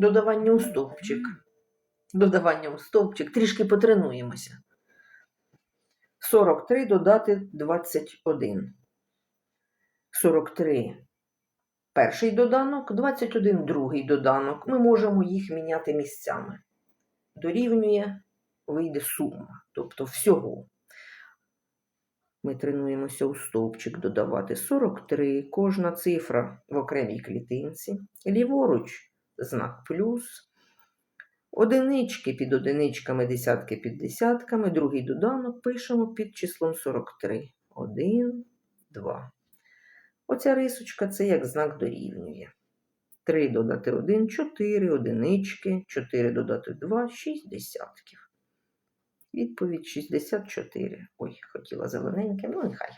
Додавання у стовпчик. Додавання у стовпчик. Трішки потренуємося. 43 додати 21. 43 перший доданок, 21 другий доданок. Ми можемо їх міняти місцями. Дорівнює, вийде сума, тобто всього. Ми тренуємося у стовпчик додавати 43, кожна цифра в окремій клітинці. Ліворуч знак плюс. Одинички під одиничками, десятки під десятками. Другий доданок пишемо під числом 43. 1, 2. Оця рисочка це як знак дорівнює. 3 додати 1, 4 одинички, 4 додати 2, 6 десятків. Відповідь 64. Ой, хотіла зелененьке, ну нехай.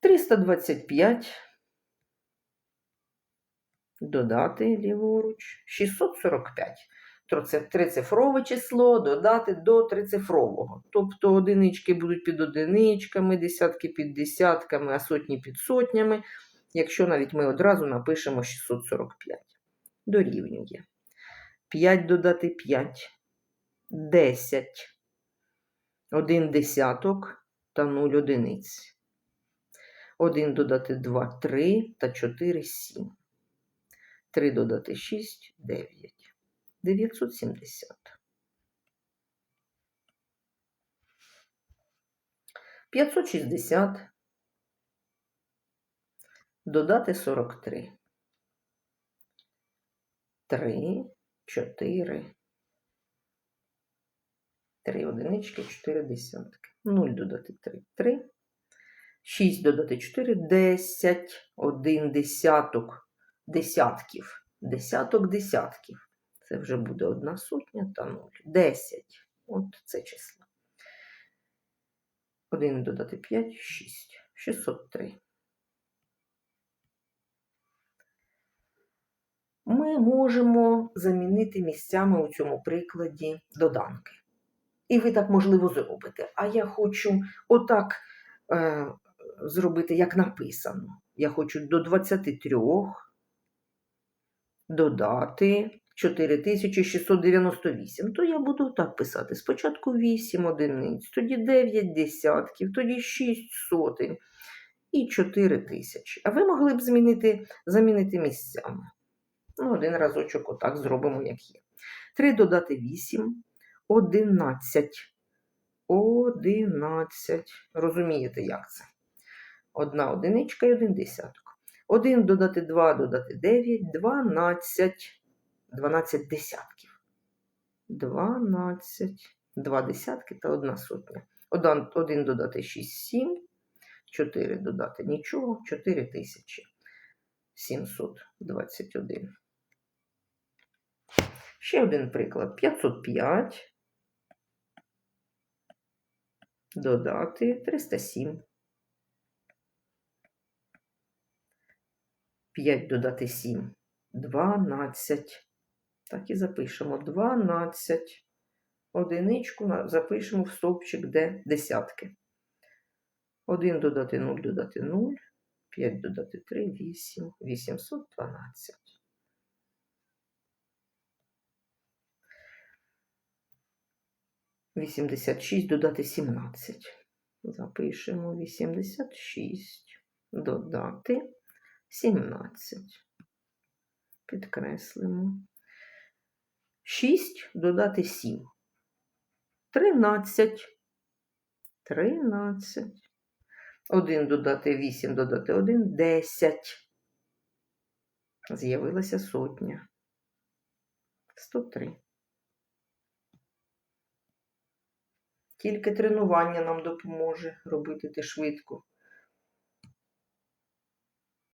325. Додати ліворуч. 645. То це трицифрове число додати до трицифрового. Тобто одинички будуть під одиничками, десятки під десятками, а сотні під сотнями. Якщо навіть ми одразу напишемо 645. Дорівнює. 5 додати 5. 10. 1 десяток та 0 одиниць. 1 додати 2 3 та 4 7. 3 додати 6 9. 970. 560. Додати 43. 3, 4, 3 одинички, 4 десятки. 0 додати 3, 3. 6 додати 4, 10, 1 десяток десятків. Десяток десятків. Це вже буде одна сотня та 0. 10. От це число. 1 додати 5, 6. 603. Ми можемо замінити місцями у цьому прикладі доданки. І ви так, можливо, зробите. А я хочу отак е, зробити, як написано. Я хочу до 23 додати 4698. То я буду так писати. Спочатку 8 одиниць, тоді 9 десятків, тоді 6 сотень і 4 тисячі. А ви могли б змінити, замінити місцями. Ну, один разочок отак зробимо, як є. 3 додати 8, 11. 11. Розумієте, як це? Одна одиничка і один десяток. 1 додати 2, додати 9, 12. 12 десятків. 12. 2 десятки та 1 сотня. 1 додати 6, 7. 4 додати нічого, 4 тисячі. 721. Ще один приклад. 505. Додати 307. 5 додати 7. 12. Так і запишемо. 12. Одиничку запишемо в стовпчик, де десятки. 1 додати 0, додати 0. 5 додати 3, 8. 812. Вісімдесят шість додати сімнадцять. Запишемо вісімдесят шість. Додати сімнадцять. Підкреслимо. Шість додати сім. Тринадцять. Тринадцять. Один додати вісім, додати один. Десять. З'явилася сотня. Сто три. Тільки тренування нам допоможе робити те швидко.